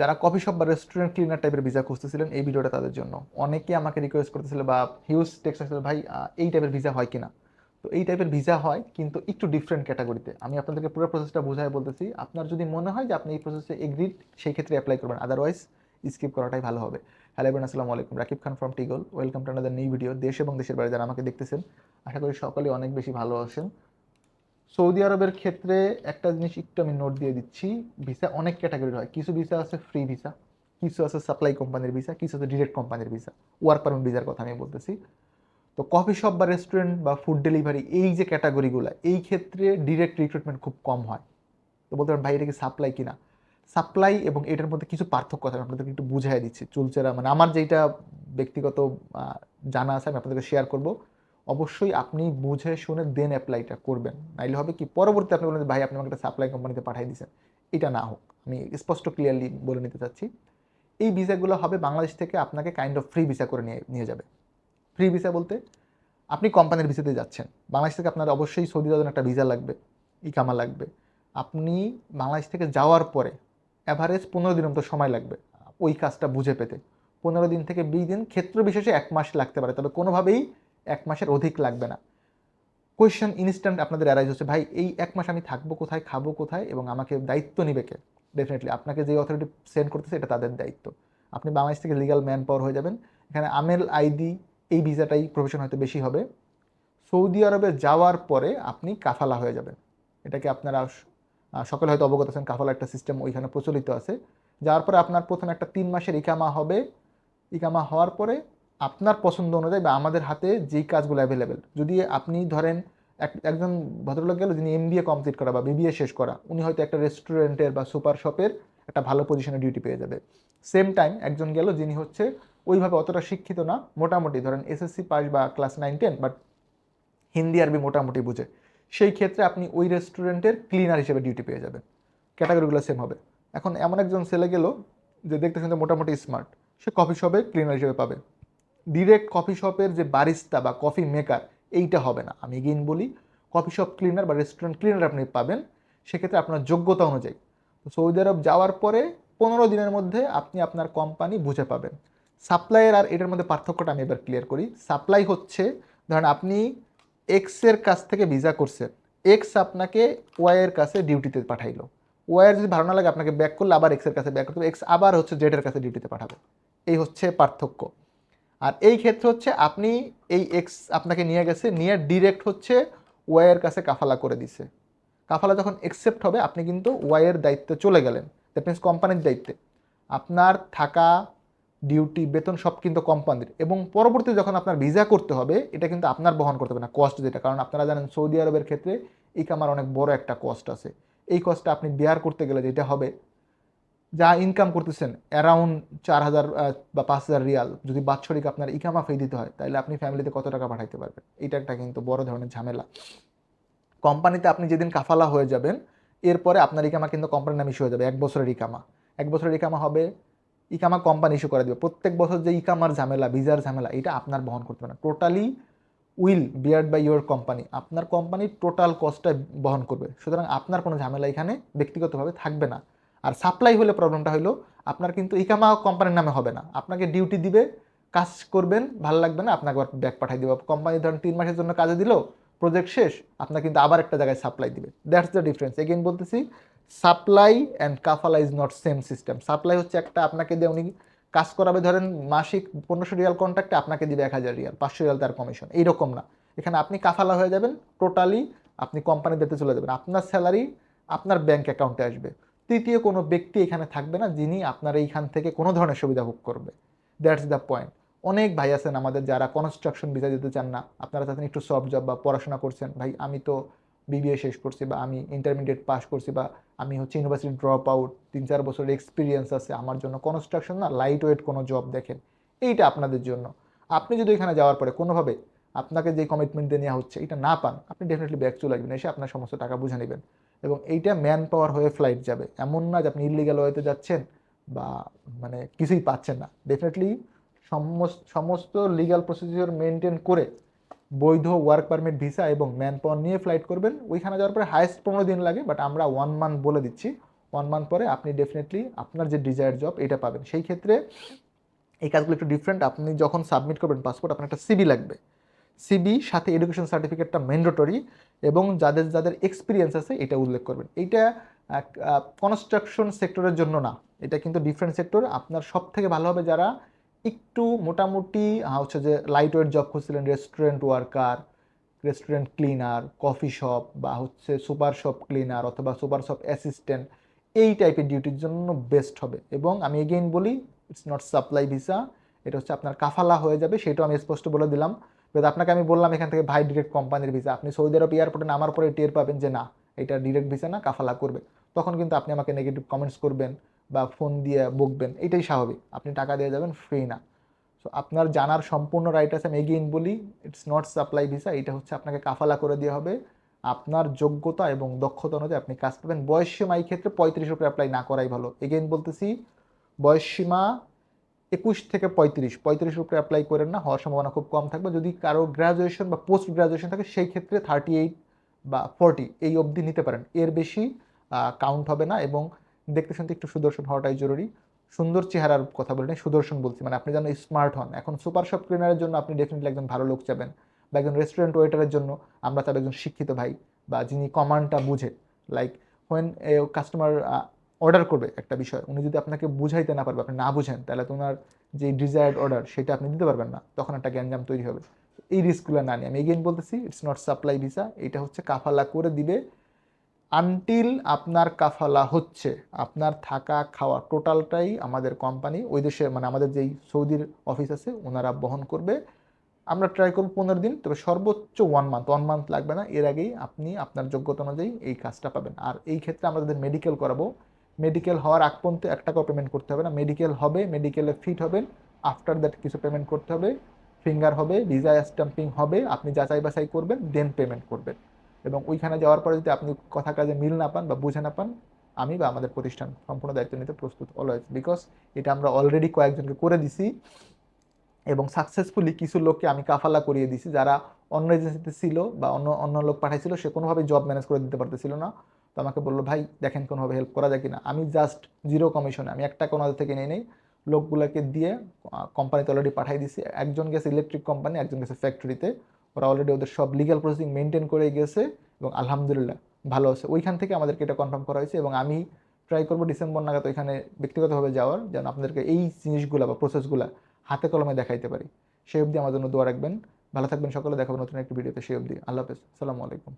যারা coffee shop বা restaurant cleaner টাইপের ভিসা খুঁজতেছিলেন এই ভিডিওটা তাদের জন্য। অনেকে আমাকে রিকোয়েস্ট করতেছিল বা হিউজ আসছিল, ভাই এই টাইপের ভিসা হয় কিনা? তো এই টাইপের ভিসা হয়, কিন্তু একটু ডিফারেন্ট ক্যাটাগরিতে আমি আপনাদেরকে পুরো প্রসেসটা বোঝায় বলতেছি। আপনার যদি মনে হয় যে আপনি এই প্রসেসে এগ্রিড সেই ক্ষেত্রে অ্যাপ্লাই করবেন। আদারওয়াইজ স্কিপ করাটাই ভালো হবে। হ্যালো এভরিওয়ান আসসালামু আলাইকুম। Rakib Khan from টিগল welcome to another new video দেশ এবং দেশের বাইরে যারা আমাকে দেখতেছেন, আশা করি সকলে অনেক বেশি ভালো আছেন। সৌদি আরবের ক্ষেত্রে একটা জিনিস একটু আমি নোট দিয়ে দিচ্ছি ভিসা অনেক ক্যাটাগরির হয়। কিছু ভিসা আছে ফ্রি ভিসা কিছু আছে সাপ্লাই কোম্পানির ভিসা কিছু আছে ডিরেক্ট কোম্পানির ভিসা ওয়ার্ক পারমিট ভিসার কথা আমি বলতেছি। তো কফি শপ বা রেস্টুরেন্ট বা ফুড ডেলিভারি এই যে ক্যাটাগরিগুলো এই ক্ষেত্রে ডিরেক্ট রিক্রুটমেন্ট খুব কম হয়। তো বলতে পারেন, ভাই, এটা কি সাপ্লাই কিনা? সাপ্লাই এবং এটার মধ্যে কিছু পার্থক্য আছে আপনাদেরকে একটু বুঝাই দিচ্ছি। চুলচেরা মানে আমার যেটা ব্যক্তিগত জানা আছে, আমি আপনাদেরকে শেয়ার করব। অবশ্যই আপনি বুঝে শুনে দেন অ্যাপ্লাইটা করবেন। নাইলে হবে কি, পরবর্তী আপনি বলেন ভাই, আপনি আমাকে একটা সাপ্লাই কোম্পানিতে পাঠিয়ে দিয়েছেন। এটা না হোক, আমি স্পষ্ট ক্লিয়ারলি বলে নিতে চাচ্ছি। এই ভিসাগুলো হবে বাংলাদেশ থেকে আপনাকে কাইন্ড অফ ফ্রি ভিসা করে নিয়ে নিয়ে যাবে। ফ্রি ভিসা বলতে, আপনি কোম্পানির ভিসাতে যাচ্ছেন। বাংলাদেশ থেকে আপনার অবশ্যই সৌদি আরবের একটা ভিসা লাগবে, ইকামা লাগবে। আপনি বাংলাদেশ থেকে যাওয়ার পরে অ্যাভারেজ পনেরো দিনের মতো সময় লাগবে ওই কাজটা বুঝে পেতে। পনেরো দিন থেকে বিশ দিন ক্ষেত্র বিশেষে এক মাস লাগতে পারে। তবে কোনোভাবেই এক মাসের অধিক লাগবে না। কোয়েশ্চেন ইনস্ট্যান্ট আপনাদের অ্যারাইজ হচ্ছে, ভাই, এই এক মাস আমি থাকব কোথায়, খাব কোথায় এবং আমাকে দায়িত্ব নিবে কে? ডেফিনেটলি আপনাকে যে অথরিটি সেন্ড করতেছে এটা তাদের দায়িত্ব। আপনি বাংলাদেশ থেকে লিগাল ম্যান পাওয়ার হয়ে যাবেন। এখানে আমেল আইডি এই ভিসাটাই প্রফেশন হয়তো বেশি হবে। সৌদি আরবে যাওয়ার পরে আপনি কাফালা হয়ে যাবেন। এটাকে আপনারা সকলে হয়তো অবগত আছেন, কাফালা একটা সিস্টেম ওইখানে প্রচলিত আছে। যাওয়ার পরে আপনার প্রথমে একটা তিন মাসের ইকামা হবে। ইকামা হওয়ার পরে আপনার পছন্দ অনুযায়ী বা আমাদের হাতে যেই কাজগুলো অ্যাভেলেবেল যদি আপনি ধরেন এক, একজন ভদ্রলোক গেল যিনি এম বিএ কমপ্লিট করা বা বিবিএ শেষ করা, উনি হয়তো একটা রেস্টুরেন্টের বা সুপার শপের একটা ভালো পজিশনে ডিউটি পেয়ে যাবে। সেম টাইম একজন গেল যিনি হচ্ছে ওইভাবে অতটা শিক্ষিত না, মোটামুটি ধরেন এসএসসি পাস বা class nine ten but Hindi, আরবি মোটামুটি বুঝে। সেই ক্ষেত্রে আপনি ওই রেস্টুরেন্টের ক্লিনার হিসেবে ডিউটি পেয়ে যাবেন। ক্যাটাগরিগুলো সেম হবে। এখন এমন একজন ছেলে গেল, যে দেখতে শুনতে মোটামুটি স্মার্ট সে কফি শপে ক্লিনার হিসেবে পাবে। ডিরেক্ট কফি শপের যে বারিস্তা বা কফি মেকার এইটা হবে না। আমি এগেইন বলি কফি শপ ক্লিনার বা রেস্টুরেন্ট ক্লিনার আপনি পাবেন, সেক্ষেত্রে আপনার যোগ্যতা অনুযায়ী। সৌদি আরব যাওয়ার পরে পনেরো দিনের মধ্যে আপনি আপনার কোম্পানি বুঝে পাবেন। সাপ্লাইয়ের আর এটার মধ্যে পার্থক্যটা আমি এবার ক্লিয়ার করি। সাপ্লাই হচ্ছে, ধরেন আপনি এক্সের কাছ থেকে ভিসা করছেন। এক্স আপনাকে ওয়াইয়ের কাছে ডিউটিতে পাঠাইলো। ওয়াইয়ের যদি ভালো না লাগে, আপনাকে ব্যাক করলে আবার এক্সের কাছে ব্যাক করতে হবে। এক্স আবার হচ্ছে জেডের কাছে ডিউটিতে পাঠাবে। এই হচ্ছে পার্থক্য। আর এই ক্ষেত্রে হচ্ছে আপনি এই এক্স আপনাকে নিয়ে গেছে, নিয়ে ডিরেক্ট হচ্ছে ওয়াইয়ের কাছে কাফালা করে দিছে। কাফালা যখন একসেপ্ট হবে, আপনি কিন্তু ওয়াইয়ের দায়িত্বে চলে গেলেন। দ্যাট মিনস কোম্পানির দায়িত্বে। আপনার থাকা ডিউটি বেতন সব কিন্তু কোম্পানির এবং পরবর্তী যখন আপনার ভিসা করতে হবে, এটা কিন্তু আপনার বহন করতে হবে না কস্ট যেটা। কারণ আপনারা জানেন, সৌদি আরবের ক্ষেত্রে ইকামার অনেক বড় একটা কস্ট আছে। এই কস্টটা আপনি বেয়ার করতে গেলে যেটা হবে যা ইনকাম করতেছেন অ্যারাউন্ড চার হাজার বা পাঁচ হাজার রিয়াল যদি বাৎসরিক আপনার ইকামা ফি দিতে হয় তাহলে আপনি ফ্যামিলিতে কত টাকা পাঠাইতে পারবেন? এটা একটা কিন্তু বড় ধরনের ঝামেলা। কোম্পানিতে আপনি যেদিন কাফালা হয়ে যাবেন, এরপরে আপনার ইকামা কিন্তু কোম্পানির নাম ইস্যু হয়ে যাবে, এক বছরের ইকামা। এক বছরের ইকামা হবে, ইকামা কোম্পানি ইস্যু করে দেবে। প্রত্যেক বছর যে ইকামার ঝামেলা ভিজার ঝামেলা, এটা আপনার বহন করতে হবে না। Totally will beared by your company আপনার কোম্পানি টোটাল কস্টটা বহন করবে। সুতরাং আপনার কোনো ঝামেলা এখানে ব্যক্তিগতভাবে থাকবে না। আর সাপ্লাই হলে প্রবলেমটা হলো আপনার কিন্তু ইকামা কোম্পানির নামে হবে না। আপনাকে ডিউটি দিবে, কাজ করবেন, ভালো লাগবে না, আপনাকে আবার ব্যাক পাঠিয়ে দেবে। কোম্পানি ধরেন তিন মাসের জন্য কাজে দিল প্রজেক্ট শেষ, আপনার কিন্তু আবার একটা জায়গায় সাপ্লাই দিবে। দ্যাটস দ্য ডিফারেন্স এগেইন বলতেছি supply and কাফালা is not same system supply হচ্ছে একটা, আপনাকে দিয়ে উনি কাজ করাবে, ধরেন মাসিক পনেরোশো রিয়াল কন্ট্রাক্টে আপনাকে দিবে এক হাজার রিয়াল, পাঁচশো রিয়াল তার কমিশন এইরকম না। এখানে আপনি কাফালা হয়ে যাবেন টোটালি আপনি কোম্পানি দিতে চলে যাবেন। আপনার স্যালারি আপনার ব্যাংক অ্যাকাউন্টে আসবে। তৃতীয় কোনো ব্যক্তি এখানে থাকবে না যিনি আপনার এইখান থেকে কোনো ধরনের সুবিধা ভোগ করবে। দ্যাটস দ্য পয়েন্ট অনেক ভাই আছেন আমাদের যারা কনস্ট্রাকশন ভিসা দিতে চান না। আপনারা চাচ্ছেন একটু সফট জব বা পড়াশোনা করছেন। ভাই, আমি তো বিবিএ শেষ করছি বা আমি ইন্টারমিডিয়েট পাস করছি বা আমি হচ্ছে ইউনিভার্সিটি ড্রপ আউট তিন চার বছরের এক্সপিরিয়েন্স আছে। আমার জন্য কনস্ট্রাকশন না লাইট ওয়েট কোনো জব দেখেন। এইটা আপনাদের জন্য। আপনি যদি এখানে যাওয়ার পরে কোনোভাবে আপনাকে যে কমিটমেন্ট নেওয়া হচ্ছে, এটা না পান, আপনি ডেফিনেটলি ব্যাক চলে আসবেন। এসে আপনার সমস্ত টাকা বুঝে নেবেন। এবং এইটা ম্যান পাওয়ার হয়ে ফ্লাইট যাবে। এমন না যে আপনি ইলিগাল ওয়েতে যাচ্ছেন বা মানে কিছুই পাচ্ছেন না। ডেফিনেটলি সমস্ত সমস্ত লিগাল প্রসিডিওর মেনটেন করে বৈধ ওয়ার্ক পারমিট ভিসা এবং ম্যান পাওয়ার নিয়ে ফ্লাইট করবেন। ওইখানে যাওয়ার পরে হায়েস্ট পনেরো দিন লাগে বাট আমরা ওয়ান মান্থ বলে দিচ্ছি। ওয়ান মান্থ পরে আপনি ডেফিনেটলি আপনার যে ডিজায়ার জব এটা পাবেন। সেই ক্ষেত্রে এই কাজগুলো একটু ডিফারেন্ট আপনি যখন সাবমিট করবেন পাসপোর্ট আপনার একটা সিবি লাগবে। সিবি সাথে এডুকেশন সার্টিফিকেটটা ম্যান্ডেটরি এবং যাদের যাদের এক্সপিরিয়েন্স আছে এটা উল্লেখ করবেন। এইটা কনস্ট্রাকশন সেক্টরের জন্য না। এটা কিন্তু ডিফারেন্ট সেক্টর আপনার সব থেকে ভালো হবে যারা একটু মোটামুটি হচ্ছে যে light weight job খুঁজছিলেন restaurant worker restaurant cleaner coffee shop বা হচ্ছে সুপার শপ ক্লিনার অথবা সুপার শপ অ্যাসিস্ট্যান্ট এই টাইপের ডিউটির জন্য বেস্ট হবে। এবং আমি এগেইন বলি ইটস নট সাপ্লাই ভিসা এটা হচ্ছে আপনার কাফালা হয়ে যাবে, সেটাও আমি স্পষ্ট বলে দিলাম। কিন্তু আপনাকে আমি বললাম এখান থেকে ভাই ডিরেক্ট কোম্পানির ভিসা আপনি সৌদি আরব এয়ারপোর্টে নামার পরে টের পাবেন যে না, এটা ডিরেক্ট ভিসা না, কাফালা করবে। তখন কিন্তু আপনি আমাকে নেগেটিভ কমেন্টস করবেন বা ফোন দিয়ে বকবেন। এটাই স্বাভাবিক। আপনি টাকা দিয়ে যাবেন ফ্রি না। সো আপনার জানার সম্পূর্ণ রাইট আছে, আমি এগেইন বলি ইটস নট সাপ্লাই ভিসা এটা হচ্ছে আপনাকে কাফালা করে দেওয়া হবে। আপনার যোগ্যতা এবং দক্ষতা অনুযায়ী আপনি কাজ পাবেন। বয়স সীমা এই ক্ষেত্রে পঁয়ত্রিশ উপরে অ্যাপ্লাই না করাই ভালো। এগেইন বলতেছি বয়স সীমা একুশ থেকে পঁয়ত্রিশ পঁয়ত্রিশ উপরে অ্যাপ্লাই করেন না, হওয়ার সম্ভাবনা খুব কম থাকবে। যদি কারও গ্রাজুয়েশন বা পোস্ট গ্রাজুয়েশন থাকে, সেই ক্ষেত্রে থার্টি এইট বা ফর্টি এই অবধি নিতে পারেন। এর বেশি কাউন্ট হবে না এবং দেখতে শুনতে একটু সুদর্শন হওয়াটাই জরুরি। সুন্দর চেহারার কথা বলি সুদর্শন বলছি মানে আপনি যেন স্মার্ট হন। এখন সুপার শপ ক্লিনারের জন্য আপনি ডেফিনেটলি একজন ভালো লোক চাবেন বা একজন রেস্টুরেন্ট ওয়েটারের জন্য আমরা চাবো একজন শিক্ষিত ভাই বা যিনি কমান্ডটা বুঝে লাইক হোয়েন কাস্টমার অর্ডার করবে একটা বিষয়। উনি যদি আপনাকে বুঝাইতে না পারবে, আপনি না বুঝেন, তাহলে তো ওনার যে ডিজায়ার্ড অর্ডার সেটা আপনি দিতে পারবেন না। তখন একটা গ্যাঞ্জাম তৈরি হবে। এই রিস্কগুলো না নিয়ে। আমি এগেইন বলতেছি ইটস নট সাপ্লাই ভিসা এটা হচ্ছে কাফালা করে দিবে আনটিল আপনার কাফালা হচ্ছে। আপনার থাকা, খাওয়া টোটালটাই আমাদের কোম্পানি ওই দেশে মানে আমাদের যেই সৌদির অফিস আছে, ওনারা বহন করবে। আমরা ট্রাই করব পনেরো দিন, তবে সর্বোচ্চ ওয়ান মান্থ ওয়ান মান্থ লাগবে না। এর আগেই আপনি আপনার যোগ্যতা অনুযায়ী এই কাজটা পাবেন। আর এই ক্ষেত্রে আমরা যাদের মেডিকেল করাবো। মেডিকেল হওয়ার আগ পর্যন্ত এক টাকাও পেমেন্ট করতে হবে না। মেডিকেল হবে মেডিকেলে ফিট হবেন। আফটার দ্যাট কিছু পেমেন্ট করতে হবে। ফিঙ্গার হবে ভিসা স্ট্যাম্পিং হবে। আপনি যাচাই বাছাই করবেন দেন পেমেন্ট করবেন। এবং ওইখানে যাওয়ার পরে যদি আপনি কথা কাজে মিল না পান বা বুঝে না পান, আমি বা আমাদের প্রতিষ্ঠান সম্পূর্ণ দায়িত্ব নিতে প্রস্তুত অলওয়েজ বিকজ এটা আমরা অলরেডি কয়েকজনকে করে দিছি এবং সাকসেসফুলি কিছু লোককে আমি কাফালা করিয়ে দিছি যারা অন্য এজেন্সিতে ছিল বা অন্য অন্য লোক পাঠাইছিল, সে কোনোভাবে জব ম্যানেজ করে দিতে পারতেছিল না। তো আমাকে বলল, ভাই, দেখেন কোনোভাবে হেল্প করা যায় কিনা? আমি জাস্ট জিরো কমিশনে আমি একটা কোনো থেকে নিয়ে নেই। লোকগুলোকে দিয়ে কোম্পানিতে অলরেডি পাঠাই দিছি। একজন গেছে ইলেকট্রিক কোম্পানি একজন গেছে ফ্যাক্টরিতে ওরা অলরেডি ওদের সব লিগাল প্রসেসিং মেনটেন করে গেছে এবং আলহামদুলিল্লাহ ভালো আছে। ওইখান থেকে আমাদেরকে এটা কনফার্ম করা হয়েছে এবং আমি ট্রাই করব ডিসেম্বর নাগাদ ওইখানে ব্যক্তিগতভাবে যাওয়ার, যেন আপনাদেরকে এই জিনিসগুলো বা প্রসেসগুলো হাতে কলমে দেখাইতে পারি। সেই অবধি আমার জন্য দোয়া রাখবেন। ভালো থাকবেন সকলে দেখাবেন নতুন একটি ভিডিওতে। সেই অবধি আল্লাহ হাফেজ। আসসালামু আলাইকুম।